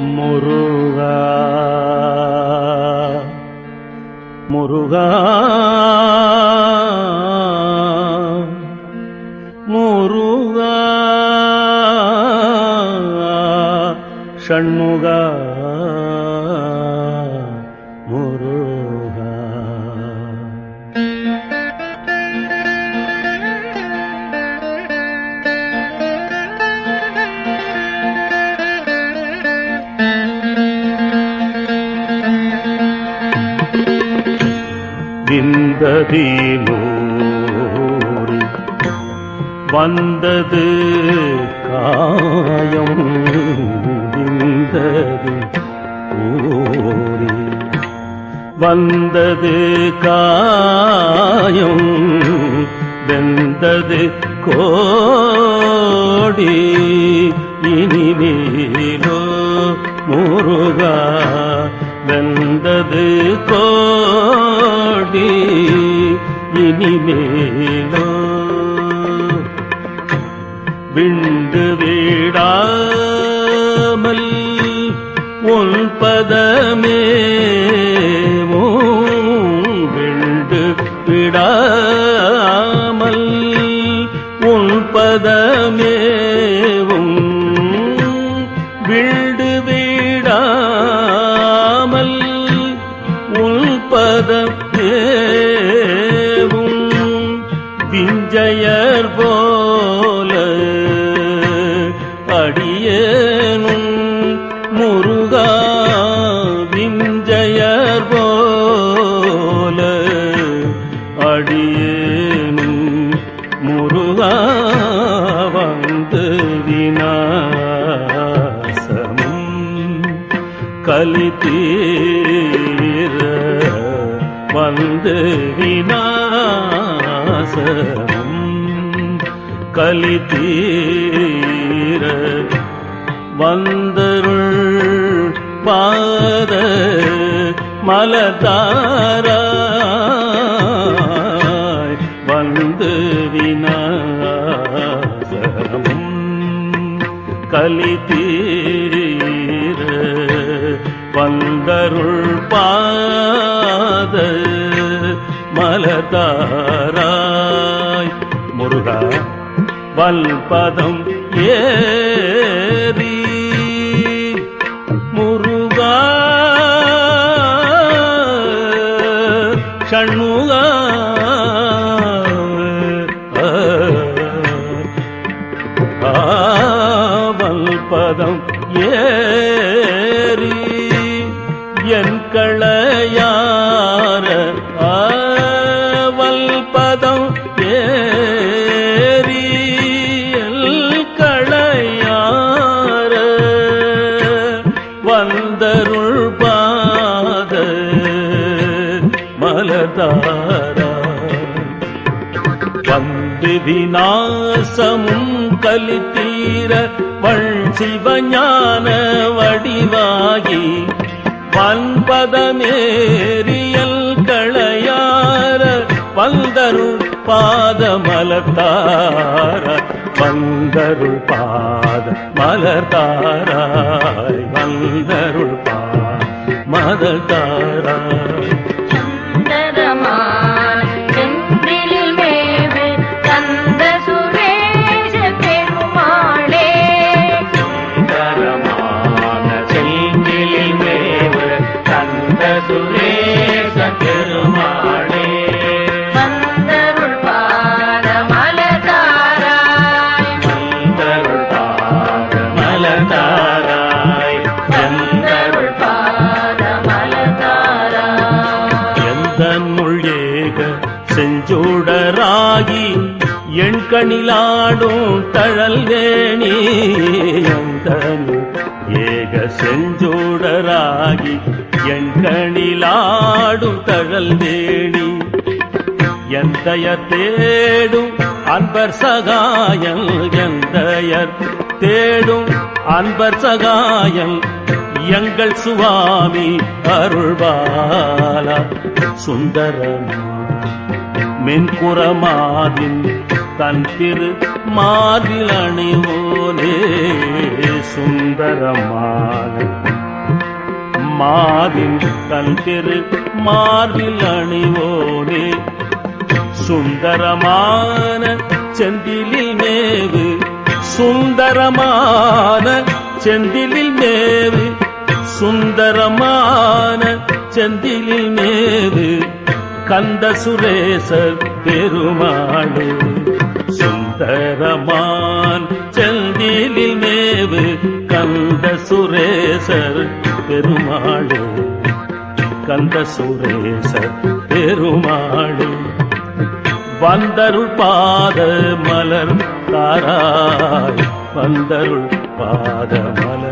முருகா. முருகா. முருகா. ஷண்முகா. விந்ததிலோரி வந்தது காயம் விந்தது ஓரி வந்தது காயம் வெந்தது கோடி. இனிமேலோ முருகா வெந்தது கோடி இனிமேலோ? விண்டு வீடாமல் உன் பதமே விண்டு விடாமல் உன் பதமே விஞ்சையர் போல அடியேனும் முருகா விஞ்சையர் போல அடியேனும் முருகா வந்து விநாசமும் கலித்தீர தீர வந்து விநாசமும். கலி தீர வந்தருள் பாத மலதாராய் வந்து வினாசம் கலி தீர வந்தருள் பாத மலதாராய். முருகா வல்பதம் ஏறி முருகா ஷண்முகா விநாசமும் கலித்தீர வள் சிவஞான வடிவாகி வன்பதமேரியல் களையார வந்தருள் பாதமலத்தார வந்தருள் பாத மலத்தாராய் வந்தருள் பாத மலத்தாராய் மலதாராய் வந்தருள் பாத மலதாராய் எந்த ஏக செஞ்சூடராகி எண்கணிலாடும் தழல் வேணி. எந்த ஏக செஞ்சூடராகி எண்கணிலாடும் தழல் வேணி. எந்தையர் தேடும் அன்பர் சகாயம் எந்தையர் தேடும் அன்பர் சகாயம் எங்கள் சுவாமி அருள்வாலா சுந்தரமா மென்குரமாதின் தன் திரு மாதில் அணிவோலே சுந்தரமான மாதின் தன் திரு மார்பில் அணிவோனே சுந்தரமான செந்திலில் மேவு சுந்தரமான செந்திலில் மேவு சுந்தரமான செந்திலில் மேவு. கந்த சுரேசர் பெருமாளே சுந்தரமான் செந்திலில் மேவு கந்த சுரேசர் பெருமாளே கந்த சுரேசர் பெருமாளே. வந்தருள் பாத மலர் தாராய் வந்தருள் பாத மலர்